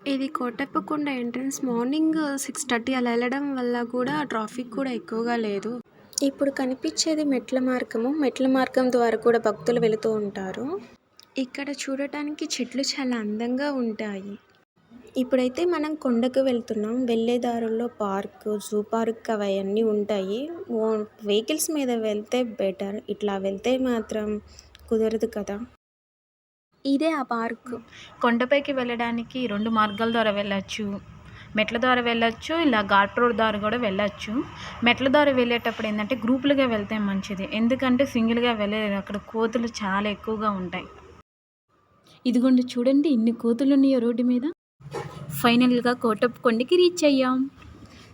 ఇది Kotappakonda entrance morning six thirty అలా వెళ్ళడం వల్ల కూడా ట్రాఫిక్ కూడా ఎక్కువగా లేదు. ఇప్పుడు కనిపించేది మెట్ల మార్గము. మెట్ల మార్గం ద్వారా కూడా భక్తులు వెళుతూ ఉంటారు. ఇక్కడ చూడటానికి చెట్లు చాలా అందంగా ఉంటాయి. ఇప్పుడైతే మనం కొండకు వెళ్తున్నాం. వెళ్ళే దారుల్లో పార్క్ జూ పార్క్ అవన్నీ ఉంటాయి. వెహికల్స్ మీద వెళ్తే బెటర్. ఇట్లా వెళ్తే మాత్రం కుదరదు కదా. ఇదే ఆ పార్క్. కొండపైకి వెళ్ళడానికి రెండు మార్గాల ద్వారా వెళ్ళచ్చు. మెట్ల ద్వారా వెళ్ళచ్చు ఇలా ఘాట్ రోడ్ ద్వారా కూడా వెళ్ళచ్చు. మెట్ల ద్వారా వెళ్ళేటప్పుడు ఏంటంటే గ్రూపులుగా వెళ్తే మంచిది. ఎందుకంటే సింగిల్గా వెళ్ళలేదు అక్కడ కోతులు చాలా ఎక్కువగా ఉంటాయి. ఇదిగోండి చూడండి ఇన్ని కోతులు ఉన్నాయో రోడ్డు మీద? ఫైనల్గా కోటప్పకొండకి రీచ్ అయ్యాం.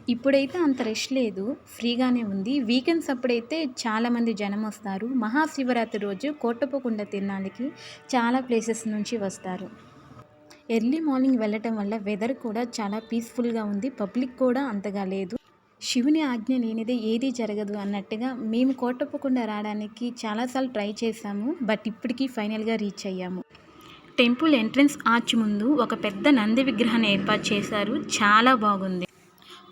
ఇప్పుడైతే అంత రష్ లేదు ఫ్రీగానే ఉంది. వీకెండ్స్ అప్పుడైతే చాలామంది జనం వస్తారు. మహాశివరాత్రి రోజు కోటప్పకొండ తినడానికి చాలా ప్లేసెస్ నుంచి వస్తారు. ఎర్లీ మార్నింగ్ వెళ్ళటం వల్ల వెదర్ కూడా చాలా పీస్ఫుల్గా ఉంది. పబ్లిక్ కూడా అంతగా లేదు. శివుని ఆజ్ఞ లేనిదే ఏది జరగదు అన్నట్టుగా మేము కోటప్పకొండ రావడానికి చాలాసార్లు ట్రై చేశాము. బట్ ఇప్పటికీ ఫైనల్గా రీచ్ అయ్యాము. టెంపుల్ ఎంట్రన్స్ ఆర్చ్ ముందు ఒక పెద్ద నంది విగ్రహాన్ని ఏర్పాటు చేశారు. చాలా బాగుంది.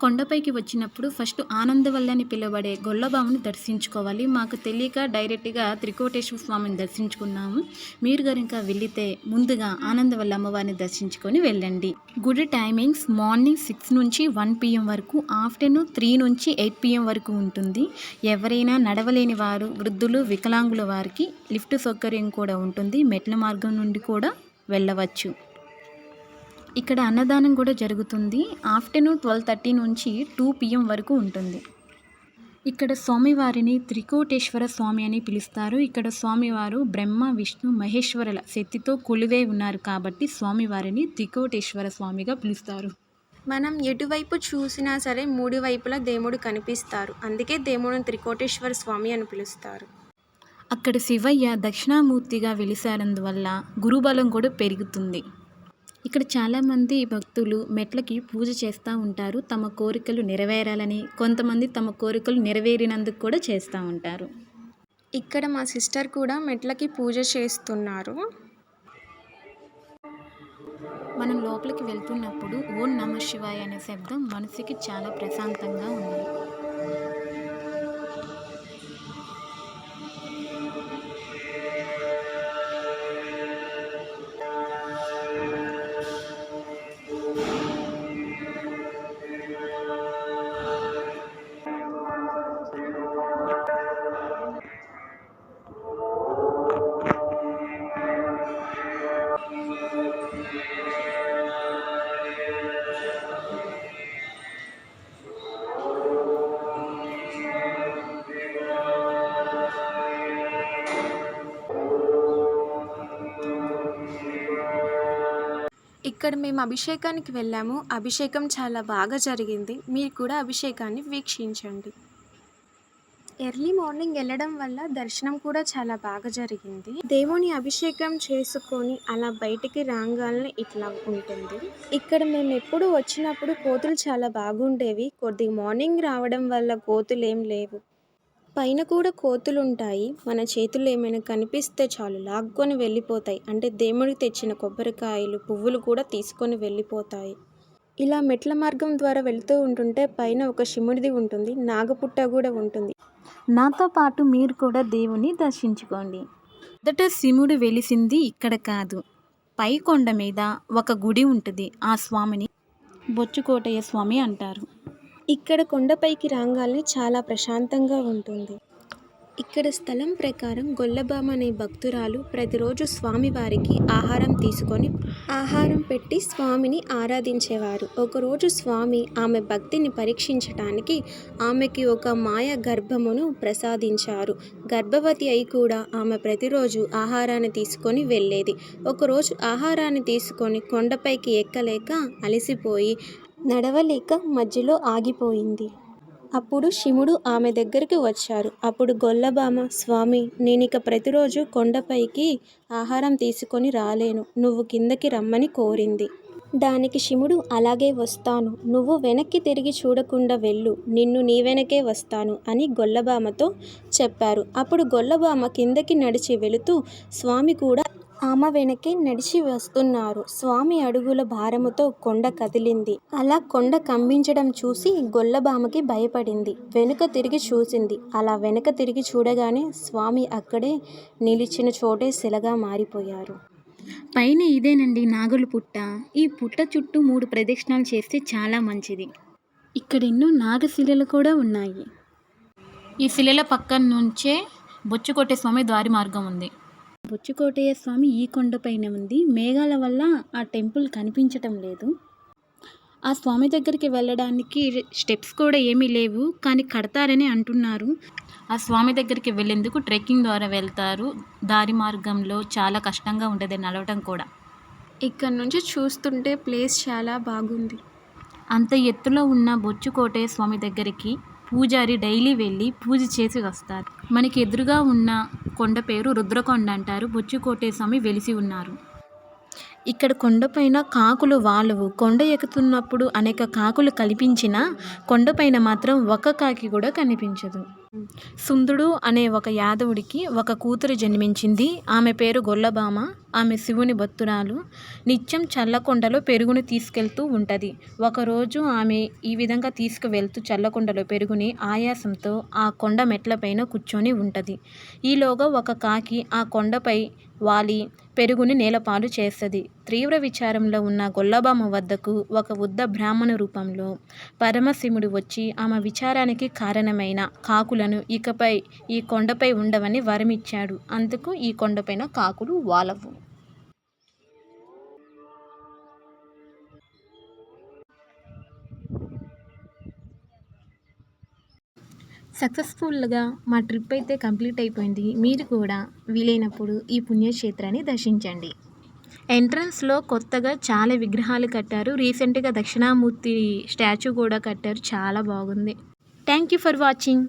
కొండపైకి వచ్చినప్పుడు ఫస్ట్ ఆనందవల్లి అని పిలువబడే గొల్లబాముని దర్శించుకోవాలి. మాకు తెలియక డైరెక్ట్గా త్రికోటేశ్వర స్వామిని దర్శించుకున్నాము. మీరు కనుక వెళితే ముందుగా ఆనందవల్లి అమ్మవారిని దర్శించుకొని వెళ్ళండి. గుడి టైమింగ్స్. మార్నింగ్ సిక్స్ నుంచి వన్ పిఎం వరకు ఆఫ్టర్నూన్ త్రీ నుంచి ఎయిట్ పిఎం వరకు ఉంటుంది. ఎవరైనా నడవలేని వారు వృద్ధులు వికలాంగుల వారికి లిఫ్ట్ సౌకర్యం కూడా ఉంటుంది. మెట్ల మార్గం నుండి కూడా వెళ్ళవచ్చు. ఇక్కడ అన్నదానం కూడా జరుగుతుంది. ఆఫ్టర్నూన్ ట్వెల్వ్ థర్టీ నుంచి టూ పిఎం వరకు ఉంటుంది. ఇక్కడ స్వామివారిని త్రికోటేశ్వర స్వామి అని పిలుస్తారు. ఇక్కడ స్వామివారు బ్రహ్మ విష్ణు మహేశ్వరుల శక్తితో కొలువై ఉన్నారు కాబట్టి స్వామివారిని త్రికోటేశ్వర స్వామిగా పిలుస్తారు. మనం ఎటువైపు చూసినా సరే మూడు వైపులా దేవుడు కనిపిస్తారు. అందుకే దేవుడిని త్రికోటేశ్వర స్వామి అని పిలుస్తారు. అక్కడ శివయ్య దక్షిణామూర్తిగా వెలిసారందువల్ల గురుబలం కూడా పెరుగుతుంది. ఇక్కడ చాలామంది భక్తులు మెట్లకి పూజ చేస్తూ ఉంటారు. తమ కోరికలు నెరవేరాలని కొంతమంది తమ కోరికలు నెరవేరినందుకు కూడా చేస్తూ ఉంటారు. ఇక్కడ మా సిస్టర్ కూడా మెట్లకి పూజ చేస్తున్నారు. మనం లోపలికి వెళ్తున్నప్పుడు ఓం నమ శివాయ అనే శబ్దం మనసుకి చాలా ప్రశాంతంగా ఉంది. ఇక్కడ మేము అభిషేకానికి వెళ్ళాము. అభిషేకం చాలా బాగా జరిగింది. మీరు కూడా అభిషేకాన్ని వీక్షించండి. ఎర్లీ మార్నింగ్ వెళ్ళడం వల్ల దర్శనం కూడా చాలా బాగా జరిగింది. దేవుని అభిషేకం చేసుకొని అలా బయటికి రాగానే ఇట్లా ఉంటుంది. ఇక్కడ మేము ఎప్పుడు వచ్చినప్పుడు కోతులు చాలా బాగుండేవి. కొద్దిగా మార్నింగ్ రావడం వల్ల కోతులు ఏం లేవు. పైన కూడా కోతులుంటాయి. మన చేతుల్లో ఏమైనా కనిపిస్తే చాలు లాక్కొని వెళ్ళిపోతాయి. అంటే దేవుడికి తెచ్చిన కొబ్బరికాయలు పువ్వులు కూడా తీసుకొని వెళ్ళిపోతాయి. ఇలా మెట్ల మార్గం ద్వారా వెళ్తూ ఉంటుంటే పైన ఒక శివుడిది ఉంటుంది నాగపుట్ట కూడా ఉంటుంది. నాతో పాటు మీరు కూడా దేవుని దర్శించుకోండి. మొదట శివుడు వెలిసింది ఇక్కడ కాదు. పై కొండ మీద ఒక గుడి ఉంటుంది ఆ స్వామిని బొచ్చుకోటయ్య స్వామి అంటారు. ఇక్కడ కొండపైకి రాగానే చాలా ప్రశాంతంగా ఉంటుంది. ఇక్కడ స్థలం ప్రకారం గొల్లబామ అనే భక్తురాలు ప్రతిరోజు స్వామివారికి ఆహారం తీసుకొని ఆహారం పెట్టి స్వామిని ఆరాధించేవారు. ఒకరోజు స్వామి ఆమె భక్తిని పరీక్షించటానికి ఆమెకి ఒక మాయ గర్భమును ప్రసాదించారు. గర్భవతి అయి కూడా ఆమె ప్రతిరోజు ఆహారాన్ని తీసుకొని వెళ్ళేది. ఒకరోజు ఆహారాన్ని తీసుకొని కొండపైకి ఎక్కలేక అలసిపోయి నడవలేక మధ్యలో ఆగిపోయింది. అప్పుడు శివుడు ఆమె దగ్గరికి వచ్చారు. అప్పుడు గొల్లబామ స్వామి నేనిక ప్రతిరోజు కొండపైకి ఆహారం తీసుకొని రాలేను. నువ్వు కిందకి రమ్మని కోరింది. దానికి శివుడు అలాగే వస్తాను. నువ్వు వెనక్కి తిరిగి చూడకుండా వెళ్ళు. నిన్ను నీ వెనకే వస్తాను అని గొల్లబామతో చెప్పారు. అప్పుడు గొల్లబామ కిందకి నడిచి వెళుతూ స్వామి కూడా ఆమె వెనకే నడిచి వస్తున్నారు. స్వామి అడుగుల భారముతో కొండ కదిలింది. అలా కొండ కంపించడం చూసి గొల్లబామకి భయపడింది. వెనుక తిరిగి చూసింది. అలా వెనుక తిరిగి చూడగానే స్వామి అక్కడే నిలిచిన చోటే శిలగా మారిపోయారు. పైన ఇదేనండి నాగుల పుట్ట. ఈ పుట్ట చుట్టూ మూడు ప్రదక్షిణాలు చేస్తే చాలా మంచిది. ఇక్కడ ఎన్నో నాగశిలలు కూడా ఉన్నాయి. ఈ శిలల పక్కన నుంచే బొచ్చుకొట్టే స్వామి ద్వారి మార్గం ఉంది. బొచ్చుకోటయ్య స్వామి ఈ కొండపైన ఉంది. మేఘాల వల్ల ఆ టెంపుల్ కనిపించటం లేదు. ఆ స్వామి దగ్గరికి వెళ్ళడానికి స్టెప్స్ కూడా ఏమీ లేవు. కానీ కడతారని అంటున్నారు. ఆ స్వామి దగ్గరికి వెళ్ళేందుకు ట్రెక్కింగ్ ద్వారా వెళ్తారు. దారి మార్గంలో చాలా కష్టంగా ఉంటుంది నడవటం కూడా. ఇక్కడ నుంచి చూస్తుంటే ప్లేస్ చాలా బాగుంది. అంత ఎత్తులో ఉన్న బొచ్చుకోటయ్య స్వామి దగ్గరికి పూజారి డైలీ వెళ్ళి పూజ చేసి వస్తారు. మనకి ఎదురుగా ఉన్న కొండ పేరు రుద్రకొండ అంటారు. బొచ్చుకోటయ్య స్వామి వెలిసి ఉన్నారు. ఇక్కడ కొండపైన కాకులు వాలువు. కొండ ఎక్కుతున్నప్పుడు అనేక కాకులు కల్పించినా కొండపైన మాత్రం ఒక్క కాకి కూడా కనిపించదు. సుందుడు అనే ఒక యాదవుడికి ఒక కూతురు జన్మించింది. ఆమె పేరు గొల్లబామ ఆమె శివుని భక్తురాలు. నిత్యం చల్లకొండలో పెరుగుని తీసుకెళ్తూ ఉంటుంది. ఒకరోజు ఆమె ఈ విధంగా తీసుకువెళ్తూ చల్లకొండలో పెరుగుని ఆయాసంతో ఆ కొండ మెట్లపైన కూర్చొని ఉంటుంది. ఈలోగా ఒక కాకి ఆ కొండపై వాలి పెరుగుని నేలపాలు చేస్తుంది. తీవ్ర విచారంలో ఉన్న గొల్లబామ వద్దకు ఒక వృద్ధ బ్రాహ్మణ రూపంలో పరమశివుడు వచ్చి ఆమె విచారానికి కారణమైన కాకులను ఇకపై ఈ కొండపై ఉండవని వరమిచ్చాడు. అందుకు ఈ కొండపైన కాకులు వాలవు. సక్సెస్ఫుల్గా మా ట్రిప్ అయితే కంప్లీట్ అయిపోయింది. మీరు కూడా వీలైనప్పుడు ఈ పుణ్యక్షేత్రాన్ని దర్శించండి. ఎంట్రన్స్లో కొత్తగా చాలా విగ్రహాలు కట్టారు. రీసెంట్గా దక్షిణామూర్తి స్టాచ్యూ కూడా కట్టారు. చాలా బాగుంది. Thank you for watching.